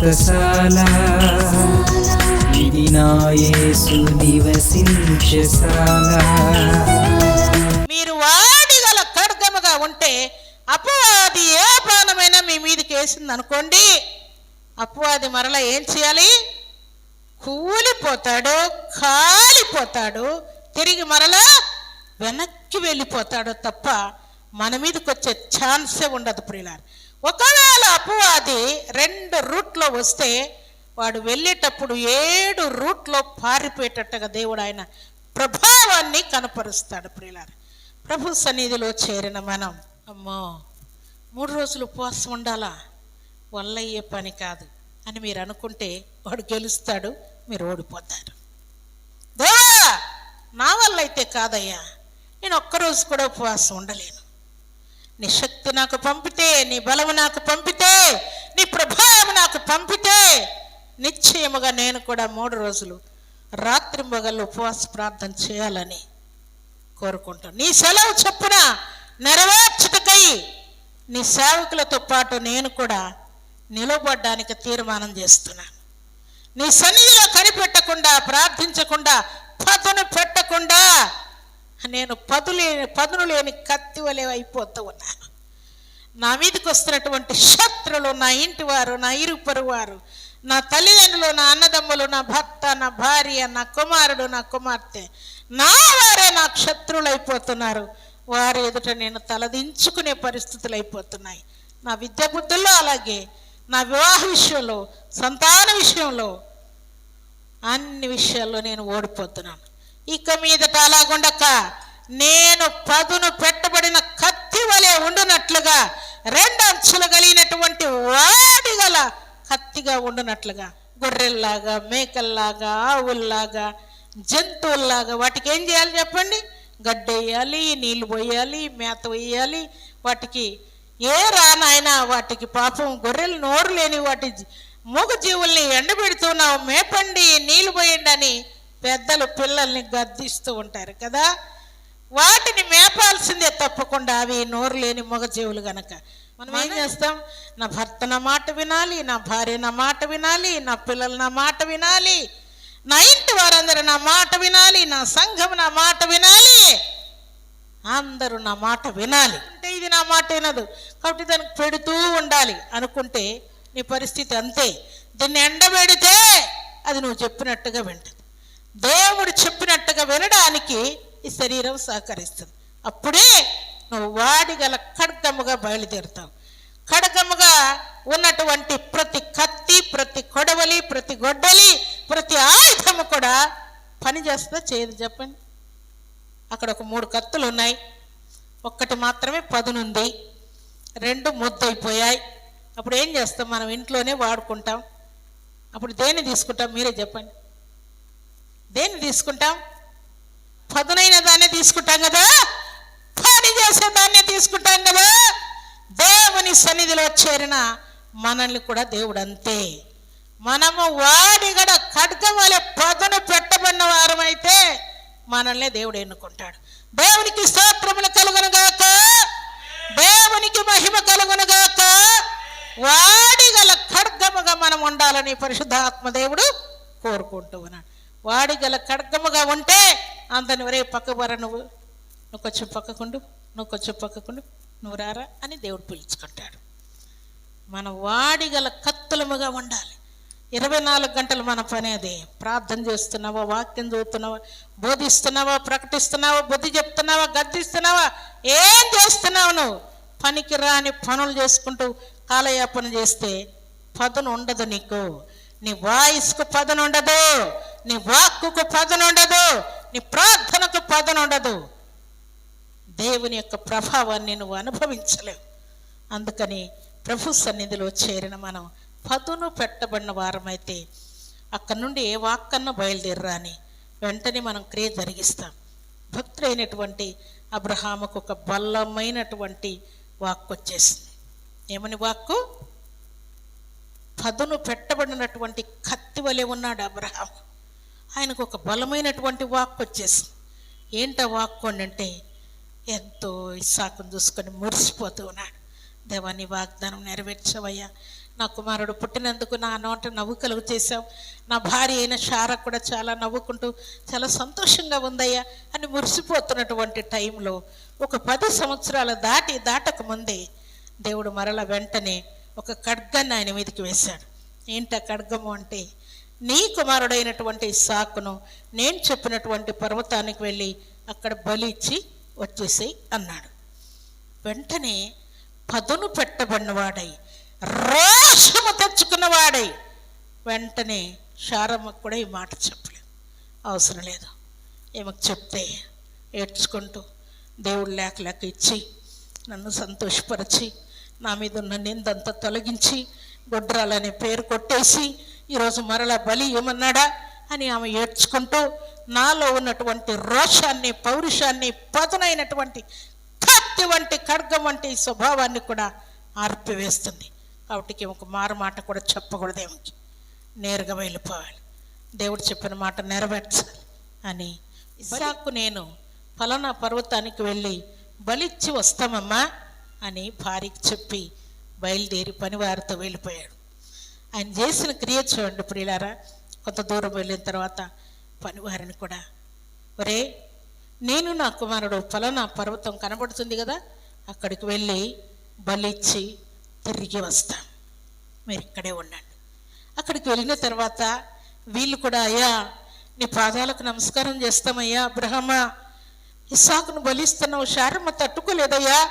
వ్రతశాల ఇది నా యేసు నివసించశాల మీరు వాడిగల ఖడ్గముగా ఉంటే అపవాది ఏ బాణమైనా మీ మీదకి వేసింది అనుకోండి అపవాది మరలా ఏం చేయాలి? కూలిపోతాడు కాలిపోతాడు తిరిగి మరలా వెనక్కి వెళ్ళిపోతాడు తప్ప మన మీదకి వచ్చే ఛాన్సే ఉండదు ప్రియులారు. ఒకవేళ అపవాది రెండు రూట్లో వస్తే వాడు వెళ్ళేటప్పుడు ఏడు రూట్లో పారిపోయేటట్టుగా దేవుడు ఆయన ప్రభావాన్ని కనపరుస్తాడు ప్రియులారు. ప్రభు సన్నిధిలో చేరిన మనం అమ్మో మూడు రోజులు ఉపవాసం ఉండాలా? వల్ల అయ్యే పని కాదు అని మీరు అనుకుంటే వాడు గెలుస్తాడు మీరు ఓడిపోతారు. దేవా నా వల్ల అయితే కాదయ్యా నేను ఒక్కరోజు కూడా ఉపవాసం ఉండలేను. నీ శక్తి నాకు పంపితే నీ బలము నాకు పంపితే నీ ప్రభావం నాకు పంపితే నిశ్చయముగా నేను కూడా మూడు రోజులు రాత్రి మొగలు ఉపవాస ప్రార్థన చేయాలని కోరుకుంటాను నీ సెలవు చొప్పున నెరవేర్చుటకై నీ సేవకులతో పాటు నేను కూడా నిలబడ్డానికి తీర్మానం చేస్తున్నాను నీ సన్నిధిలో కనిపెట్టకుండా ప్రార్థించకుండా పదును పెట్టకుండా నేను పదులేని పదును లేని కత్తి వలె అయిపోతూ ఉన్నాను. నా మీదకి వస్తున్నటువంటి శత్రులు నా ఇంటి వారు నా ఇరు వారు నా తల్లిదండ్రులు నా అన్నదమ్ములు నా భర్త నా భార్య నా కుమారుడు నా కుమార్తె నా వారే నాకు శత్రువులు అయిపోతున్నారు వారి ఎదుట నేను తలదించుకునే పరిస్థితులు అయిపోతున్నాయి నా విద్య బుద్ధుల్లో అలాగే నా వివాహ విషయంలో సంతాన విషయంలో అన్ని విషయాల్లో నేను ఓడిపోతున్నాను. ఇక మీదట అలాగుండక నేను పదును పెట్టబడిన కత్ వలె ఉండునట్లుగా రెండు అంచులు కలిగినటువంటి వాడి గల కత్తిగా ఉండునట్లుగా గొర్రెల్లాగా మేకల్లాగా ఆవుల్లాగా జంతువుల్లాగా వాటికి ఏం చేయాలి చెప్పండి? గడ్డేయాలి నీళ్ళు పోయాలి మేత వేయాలి వాటికి ఏ రానాయనా వాటికి పాపం గొర్రెలు నోరు లేని వాటి మూగ జీవుల్ని ఎండబెడుతున్నావు మేపండి నీళ్ళు పోయండి అని పెద్దలు పిల్లల్ని గద్దిస్తూ ఉంటారు కదా? వాటిని మేపాల్సిందే తప్పకుండా అవి నోరు లేని మూగజీవులు గనక. మనం ఏం చేస్తాం? నా భర్త నా మాట వినాలి నా భార్య నా మాట వినాలి నా పిల్లలు నా మాట వినాలి. నా ఇంటి వారందరూ నా మాట వినాలి నా సంఘం నా మాట వినాలి. అందరూ నా మాట వినాలి. అంటే ఇది నా మాట వినదు. కాబట్టి దానికి పెడుతూ ఉండాలి. అనుకుంటే నీ పరిస్థితి అంతే. దీన్ని ఎండబెడితే అది నువ్వు చెప్పినట్టుగా వింటది. దేవుడు చెప్పినట్టుగా వినడానికి ఈ శరీరం సహకరిస్తుంది. అప్పుడే నువ్వు వాడిగల ఖడ్గముగా బయలుదేరుతావు. ఖడ్గముగా ఉన్నటువంటి ప్రతి కత్తి ప్రతి కొడవలి ప్రతి గొడ్డలి ప్రతి ఆయుధము కూడా పని చేస్తుందా చేయదు చెప్పండి. అక్కడ ఒక మూడు కత్తులు ఉన్నాయి. ఒక్కటి మాత్రమే పదునుంది. రెండు ముద్దయిపోయాయి. అప్పుడు ఏం చేస్తాం? మనం ఇంట్లోనే వాడుకుంటాం. అప్పుడు దేన్ని తీసుకుంటాం? మీరే చెప్పండి. దేన్ని తీసుకుంటాం? పదునైన దాన్ని తీసుకుంటాం కదా? పని చేసే దాన్ని తీసుకుంటాం కదా? దేవుని సన్నిధిలో చేరిన మనల్ని కూడా దేవుడు అంతే. మనము వాడిగడ ఖడ్గం వలె పదును పెట్టబడిన వారమైతే మనల్ని దేవుడు ఎన్నుకుంటాడు. దేవునికి స్తోత్రములు కలుగునుగాక దేవునికి మహిమ కలుగునుగాక వాడిగల ఖడ్గముగా మనం ఉండాలని పరిశుద్ధాత్మ దేవుడు కోరుకుంటూ ఉన్నాడు. వాడిగల ఖడ్గముగా ఉంటే అంతని ఒరే పక్కకు బర నువ్వు. నువ్వు కొంచెం పక్కకుండు నువ్వు కొంచెం పక్కకుండు నువ్వు రారా అని దేవుడు పిలుచుకుంటాడు. మన వాడిగల కత్తులముగా ఉండాలి. ఇరవై నాలుగు గంటలు మన పని అదే. ప్రార్థన చేస్తున్నావా వాక్యం చదువుతున్నావా బోధిస్తున్నావా ప్రకటిస్తున్నావా బుద్ధి చెప్తున్నావా గద్దిస్తున్నావా ఏం చేస్తున్నావు నువ్వు? పనికి రాని పనులు చేసుకుంటూ కాలయాపన చేస్తే పదును ఉండదు నీకు. నీ వాయిస్కు పదను ఉండదు నీ వాక్కుకు పదను ఉండదు నీ ప్రార్థనకు పదన ఉండదు. దేవుని యొక్క ప్రభావాన్ని నువ్వు అనుభవించలేవు. అందుకని ప్రభు సన్నిధిలో చేరిన మనం పదును పెట్టబడిన వారమైతే అక్కడి నుండి ఏ వాక్కన్నా బయలుదేరరాని వెంటనే మనం క్రియ జరిగిస్తాం. భక్తులైనటువంటి అబ్రహాముకు ఒక బలమైనటువంటి వాక్కు వచ్చేసింది ఏమని వాక్కు? పదును పెట్టబడినటువంటి కత్తి వలె ఉన్నాడు అబ్రహాము. ఆయనకు ఒక బలమైనటువంటి వాక్ వచ్చేసింది ఏంట వాక్ అంటే ఎంతో ఇస్సాకును చూసుకొని మురిసిపోతూ ఉన్నాడు. దేవా నీ వాగ్దానం నెరవేర్చవయ్యా. నా కుమారుడు పుట్టినందుకు నా నోట నవ్వు కలుగు చేశావు. నా భార్య అయిన షార కూడా చాలా నవ్వుకుంటూ చాలా సంతోషంగా ఉందయ్యా అని మురిసిపోతున్నటువంటి టైంలో ఒక పది సంవత్సరాలు దాటి దాటక ముందే దేవుడు మరల వెంటనే ఒక ఖడ్గాన్ని ఆయన మీదకి వేశాడు. ఏంట ఖడ్గము అంటే నీ కుమారుడైనటువంటి సాకును నేను చెప్పినటువంటి పర్వతానికి వెళ్ళి అక్కడ బలి ఇచ్చి వచ్చేసేయి అన్నాడు. వెంటనే పదును పెట్టబడినవాడై రోషము తెచ్చుకున్నవాడై వెంటనే శారమ్మకు కూడా ఈ మాట చెప్పలేదు. అవసరం లేదు. ఈమెకు చెప్తే ఏడ్చుకుంటూ దేవుడు లేక లేక ఇచ్చి నన్ను సంతోషపరిచి నా మీద ఉన్న నిందంతా తొలగించి గుడ్రాలనే పేరు కొట్టేసి ఈరోజు మరలా బలి ఏమన్నాడా అని ఆమె ఏడ్చుకుంటూ నాలో ఉన్నటువంటి రోషాన్ని పౌరుషాన్ని పదునైనటువంటి కత్తి వంటి ఖడ్గం వంటి స్వభావాన్ని కూడా ఆర్పివేస్తుంది. కాబట్టి ఒక మారు మాట కూడా చెప్పకూడదు ఏమిటి నేరుగా వెళ్ళిపోవాలి. దేవుడు చెప్పిన మాట నెరవేర్చాలి అని ఇసాకు నేను ఫలానా పర్వతానికి వెళ్ళి బలిచ్చి వస్తామమ్మా అని భార్యకి చెప్పి బయలుదేరి పనివారితో వెళ్ళిపోయాడు. ఆయన చేసిన క్రియ చూడండి ప్రియులారా. కొంత దూరం వెళ్ళిన తర్వాత పనివారిని కూడా ఒరే నేను నా కుమారుడు ఫలానా పర్వతం కనబడుతుంది కదా అక్కడికి వెళ్ళి బలిచ్చి తిరిగి వస్తాం. మీరు ఇక్కడే ఉండండి. అక్కడికి వెళ్ళిన తర్వాత వీళ్ళు కూడా అయ్యా నీ పాదాలకు నమస్కారం చేస్తామయ్యా అబ్రహమా ఇసాకును బలిస్తున్నావు శారమ్మ తట్టుకోలేదయ్యా.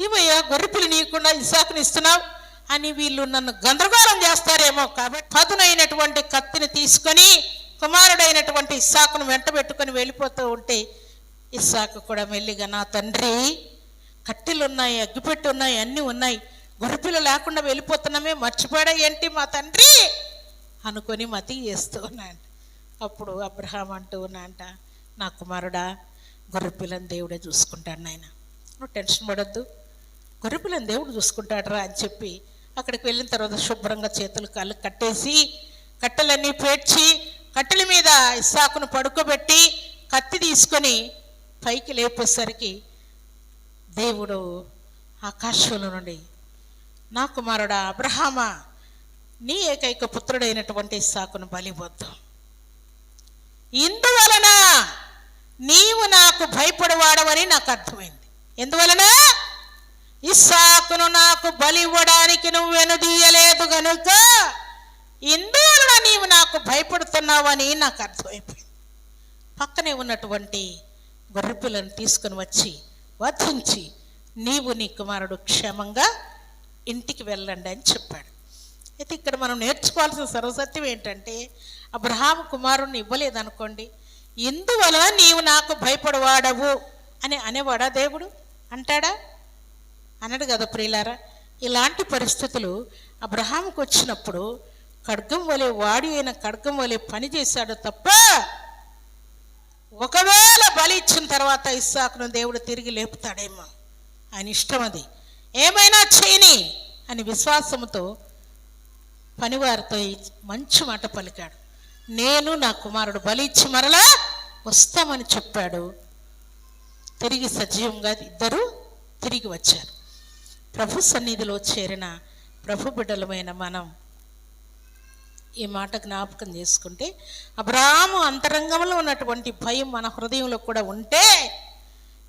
ఏమయ్యా గొర్రెపిల్లి నీయకుండా ఇసాకుని ఇస్తున్నావు? అని వీళ్ళు నన్ను గందరగోళం చేస్తారేమో. కాబట్టి పదునైనటువంటి కత్తిని తీసుకొని కుమారుడైనటువంటి ఇస్సాకును వెంట పెట్టుకొని వెళ్ళిపోతూ ఉంటే ఇస్సాకు కూడా మెల్లిగా నా తండ్రి కట్టెలు ఉన్నాయి అగ్గిపెట్టి ఉన్నాయి అన్నీ ఉన్నాయి. గొర్రెపిల్ల లేకుండా వెళ్ళిపోతున్నామే మర్చిపోయా ఏంటి మా తండ్రి? అనుకొని మతి చేస్తూ ఉన్నాడు అప్పుడు అబ్రహాం అంటూ ఉన్నాంట నా కుమారుడా గొర్రెపిల్లని దేవుడే చూసుకుంటాడు నాయన. నువ్వు టెన్షన్ పడొద్దు. గొర్రెపిల్లని దేవుడు చూసుకుంటాడరా అని చెప్పి అక్కడికి వెళ్ళిన తర్వాత శుభ్రంగా చేతులు కాళ్ళు కట్టేసి కట్టెలన్నీ పేర్చి కట్టెల మీద ఇస్సాకును పడుకోబెట్టి కత్తి తీసుకొని పైకి లేపేసరికి దేవుడు ఆకాశంలో నుండి నా కుమారుడా అబ్రహామా నీ ఏకైక పుత్రుడైనటువంటి ఇస్సాకును బలివద్దు ఇందువలన నీవు నాకు భయపడవాడవని నాకు అర్థమైంది. ఎందువలన? ఇస్సాకును నాకు బలి ఇవ్వడానికి నువ్వు వెనుదీయలేదు గనుక ఇందువలన నీవు నాకు భయపడుతున్నావని నాకు అర్థమైపోయింది. పక్కనే ఉన్నటువంటి గొర్రెపిల్లను తీసుకుని వచ్చి వధించి నీవు నీ కుమారుడు క్షేమంగా ఇంటికి వెళ్ళండి అని చెప్పాడు. అయితే ఇక్కడ మనం నేర్చుకోవాల్సిన సర్వసత్యం ఏంటంటే అబ్రహాం కుమారుణ్ణి ఇవ్వలేదనుకోండి ఇందువలన నీవు నాకు భయపడవాడవు అని అనేవాడా దేవుడు? అంటాడా? అన్నాడు కదా ప్రియులారా ఇలాంటి పరిస్థితులు అబ్రహాంకు వచ్చినప్పుడు ఖడ్గం వలె వాడి అయిన ఖడ్గం వలె పని చేశాడు తప్ప ఒకవేళ బలి ఇచ్చిన తర్వాత ఇస్సాకును దేవుడు తిరిగి లేపుతాడేమో. ఆయన ఇష్టం అది. ఏమైనా చేయని అని విశ్వాసముతో పనివారితో మంచి మాట పలికాడు. నేను నా కుమారుడు బలి ఇచ్చి మరలా వస్తామని చెప్పాడు. తిరిగి సజీవంగా ఇద్దరు తిరిగి వచ్చారు. ప్రభు సన్నిధిలో చేరిన ప్రభు బిడ్డలమైన మనం ఈ మాట జ్ఞాపకం చేసుకుంటే అబ్రాహము అంతరంగంలో ఉన్నటువంటి భయం మన హృదయంలో కూడా ఉంటే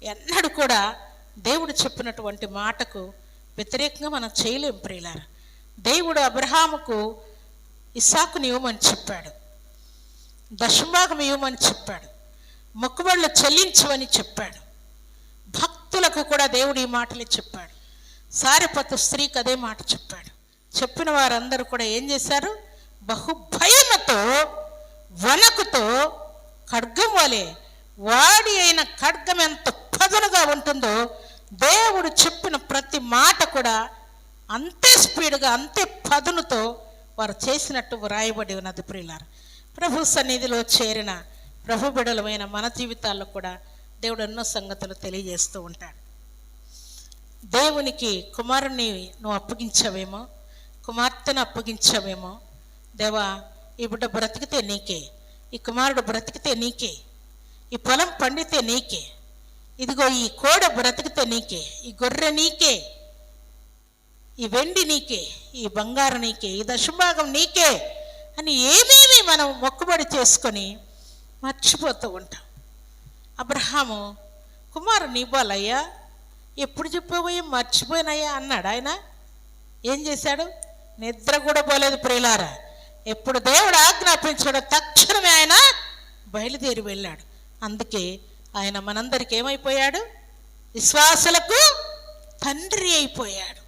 ఎన్నడూ కూడా దేవుడు చెప్పినటువంటి మాటకు వ్యతిరేకంగా మనం చేయలేం ప్రియులారు. దేవుడు అబ్రహాముకు ఇస్సాకుని ఇవ్వమని చెప్పాడు. దశభాగం ఇవ్వమని చెప్పాడు. మొక్కుబడులు చెల్లించమని చెప్పాడు. భక్తులకు కూడా దేవుడు ఈ మాటలు చెప్పాడు. సారిపత్తు స్త్రీకి అదే మాట చెప్పాడు. చెప్పిన వారందరూ కూడా ఏం చేశారు? బహు వనకుతో ఖడ్గం వలె వాడి అయిన ఖడ్గం ఎంత పదునుగా ఉంటుందో దేవుడు చెప్పిన ప్రతి మాట కూడా అంతే స్పీడ్గా అంతే పదునుతో వారు చేసినట్టు వ్రాయబడి ఉన్నది ప్రియులారు. ప్రభు సన్నిధిలో చేరిన ప్రభు బిడలమైన మన జీవితాల్లో కూడా దేవుడు ఎన్నో సంగతులు తెలియజేస్తూ ఉంటాడు. దేవునికి కుమారుని నువ్వు అప్పగించావేమో? కుమార్తెను అప్పగించావేమో? దేవా ఈ బిడ్డ బ్రతికితే నీకే. ఈ కుమారుడు బ్రతికితే నీకే. ఈ పొలం పండితే నీకే. ఇదిగో ఈ కోడ బ్రతికితే నీకే. ఈ గొర్రె నీకే. ఈ వెండి నీకే. ఈ బంగారు నీకే. ఈ దశభాగం నీకే అని ఏమేమి మనం మొక్కుబడి చేసుకొని మర్చిపోతూ ఉంటాం. అబ్రహాము కుమారుని ఇవ్వాలయ్యా ఎప్పుడు చెప్పావయ్యా మర్చిపోయినయ్యా అన్నాడు ఆయన. ఏం చేశాడు? నిద్ర కూడా పోలేదు ప్రియులారా. ఎప్పుడు దేవుడు ఆజ్ఞాపించాడో తక్షణమే ఆయన బయలుదేరి వెళ్ళాడు. అందుకే ఆయన మనందరికి ఏమైపోయాడు? విశ్వాసులకు తండ్రి అయిపోయాడు.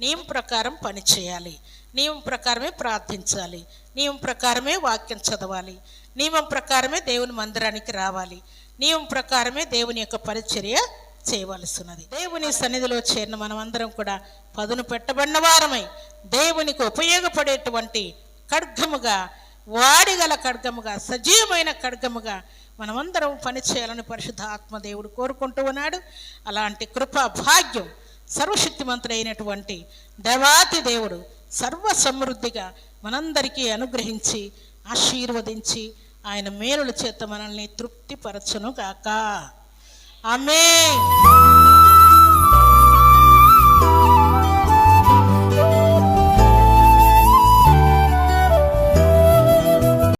నియమం ప్రకారం పని చేయాలి. నియమం ప్రకారమే ప్రార్థించాలి. నియమం ప్రకారమే వాక్యం చదవాలి. నియమం ప్రకారమే దేవుని మందిరానికి రావాలి. నియమం ప్రకారమే దేవుని యొక్క పరిచర్య చేయవలసినది. దేవుని సన్నిధిలో చేరిన మనమందరం కూడా పదును పెట్టబడిన వారమై దేవునికి ఉపయోగపడేటువంటి ఖడ్గముగా వాడిగల ఖడ్గముగా సజీవమైన ఖడ్గముగా మనమందరం పని చేయాలని పరిశుద్ధ ఆత్మదేవుడు కోరుకుంటూ ఉన్నాడు. అలాంటి కృపా భాగ్యం సర్వశక్తిమంతుడైనటువంటి దేవాతి దేవుడు సర్వ సమృద్ధిగా మనందరికీ అనుగ్రహించి ఆశీర్వదించి ఆయన మేలుల చేత మనల్ని తృప్తిపరచును గాక. ఆమె